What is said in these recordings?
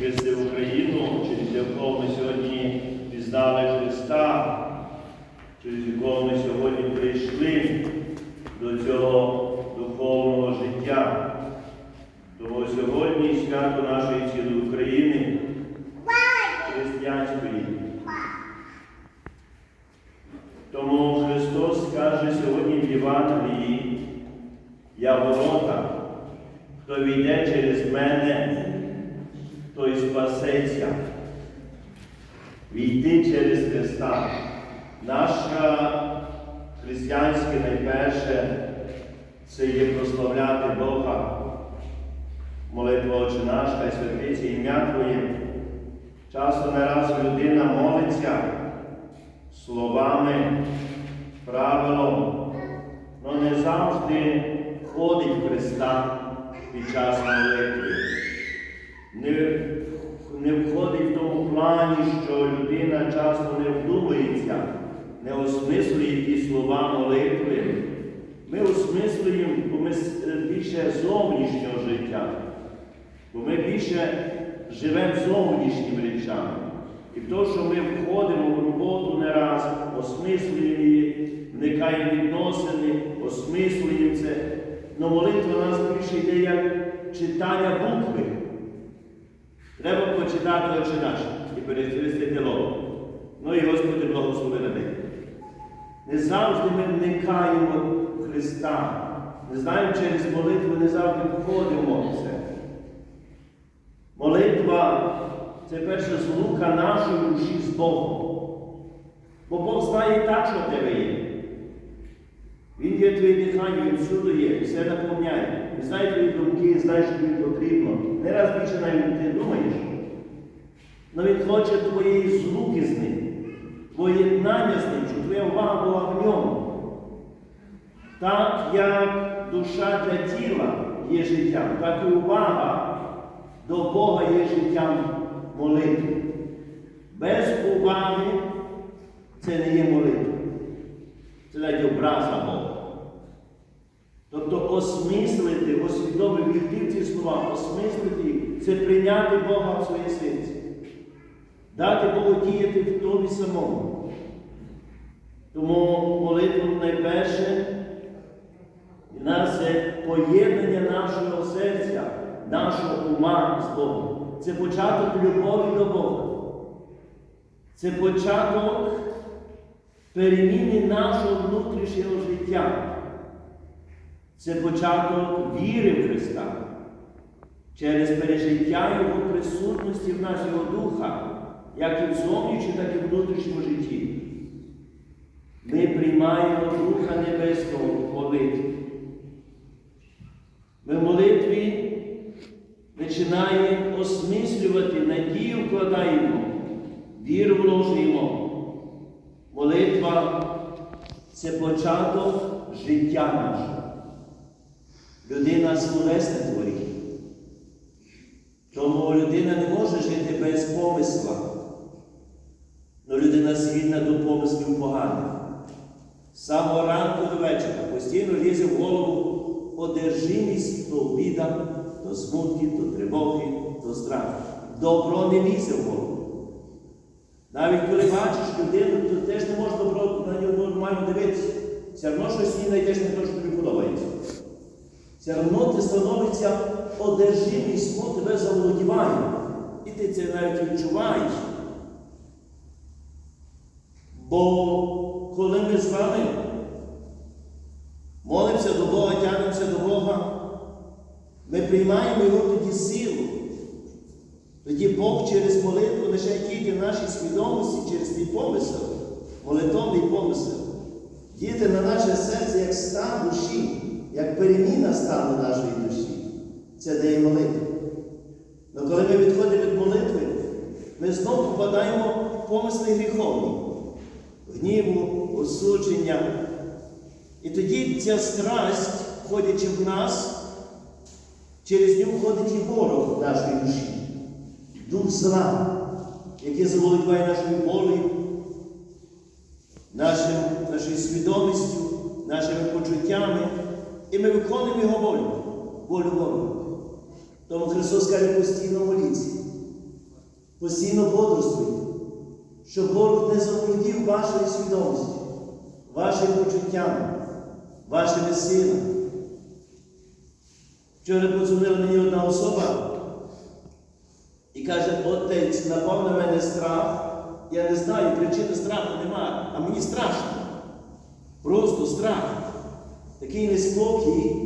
привезли в Україну, через якого ми сьогодні пізнали Христа, через якого ми сьогодні прийшли до цього духовного життя. Тому сьогодні свято нашої цілої України, християнської. Тому Христос каже сьогодні в Євангелії, я ворота, хто війде через мене, той спасеться. Війти через Христа. Наша християнське найперше це є прославляти Бога. Молитва Отче наш, хай святиться ім'я Твоє. Часто не раз людина молиться словами, правилом, але не завжди входить в Христа під час молитви. Не, не входить в тому плані, що людина часто не вдумується, не осмислює ті слова молитви. Ми осмислюємо, бо ми більше зовнішнього життя, бо ми більше живемо зовнішніми речами. І в те, що ми входимо в роботу не раз, осмислюємо її, вникаємо відносини, осмислюємо це. Но молитва у нас більше йде як читання букви. Треба почитати очі наші і перехрестити лоб. Ну і Господи благослови на них. Не завжди ми вникаємо в Христа. Не знаємо через молитву, не завжди входимо в це. Молитва це перша злука нашої душі з Богом. Бо Бог знає так, що в тебе є. Він є твоє дихання, він всюди є, все наповняє. Він знає твої думки, знає, що тобі потрібно. Не раз більше навіть ти думаєш. Але він хоче твоєї злуки з ним, поєднання з ним, щоб твоя увага була в ньому. Так як душа для тіла є життям, так і увага до Бога є життям молитви. Без уваги це не є молитва. Навіть образа. Тобто осмислити, освідомити війти в ці слова, осмислити це прийняти Бога в своє серце. Дати Богу діяти в тобі самому. Тому молитва найперше в нас це поєднання нашого серця, нашого ума з Богом. Це початок любові до Бога. Це початок переміни нашого внутрішнього життя. Це початок віри в Христа через пережиття Його присутності в нас Його Духа, як і в зовнішньому, так і в внутрішньому житті. Ми приймаємо Духа Небесного в молитві. Ми в молитві починаємо осмислювати, надію вкладаємо, віру вложуємо. Молитва це початок життя нашого. Людина словесне творіння. Тому людина не може жити без помисла. Но людина схильна до помислів поганих. Самого ранку до вечора постійно лізе в голову одержимість то обіда, то смутки, то тривоги, то страх. Добро не лізе в голову. Навіть коли бачиш людину, то теж не можна на нього нормально дивитися. Все одно щось їй знайдеш не те, що тобі подобається. Все одно ти становиться одержимість, ну, тебе заволодіває. І ти це навіть відчуваєш. Бо коли ми з вами молимося до Бога, тягнемося до Бога, ми приймаємо Його тоді силу. Тоді Бог через молитву лише тільки в нашій свідомості, через твій помисел, молитовний помисел, діти на наше серце як стан душі, як переміна стану нашої душі. Це дає молитва. Але коли ми відходимо від молитви, ми знову попадаємо в помисли гріховні, гніву, осудження. І тоді ця страсть, входячи в нас, через нього входить і ворог нашої душі дух зла, який заволодіває нашою волею, нашим, нашою свідомістю, нашими почуттями, і ми виконуємо Його волю, волю Бога. Тому Христос каже постійно моліться. Постійно бодрствуйте, щоб ворог не заволодів вашою свідомістю, вашим почуттям, вашими силами. Вчора подзвонила мені одна особа і каже, отець, напав на мене страх. Я не знаю, причини страху немає, а мені страшно. Просто страх. Такий неспокій,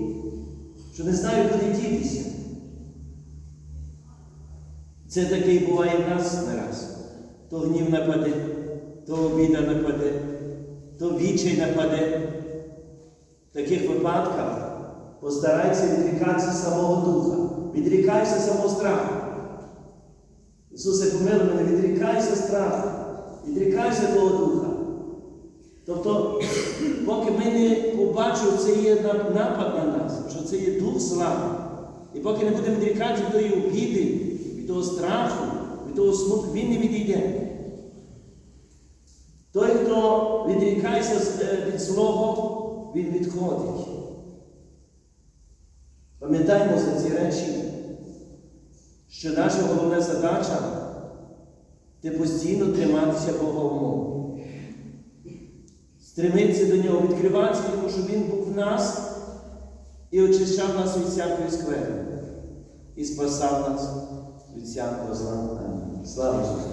що не знаю, куди дітися. Це таке і буває в нас не раз. То гнів нападе, то обіда нападе, то вічай нападе. В таких випадках постарайся відрікатися самого духа, відрікайся самого страху. Ісусе, помилуй мене, відрікайся страху, відрікайся того духа. Тобто, поки ми не побачимо, це є напад на нас, що це є дух слави. І поки не будемо відрікати від тої обіди, від того страху, від того смутку, він не відійде. Той, хто відрікається е, від злого, він відходить. Пам'ятаємо за ці речі, що наша головна задача це постійно триматися Бога в мову. Стремитися до нього, відкриватися, тому що Він був в нас і очищав нас від всякої скверни. І спасав нас від всякого зла. Слава Ісусу!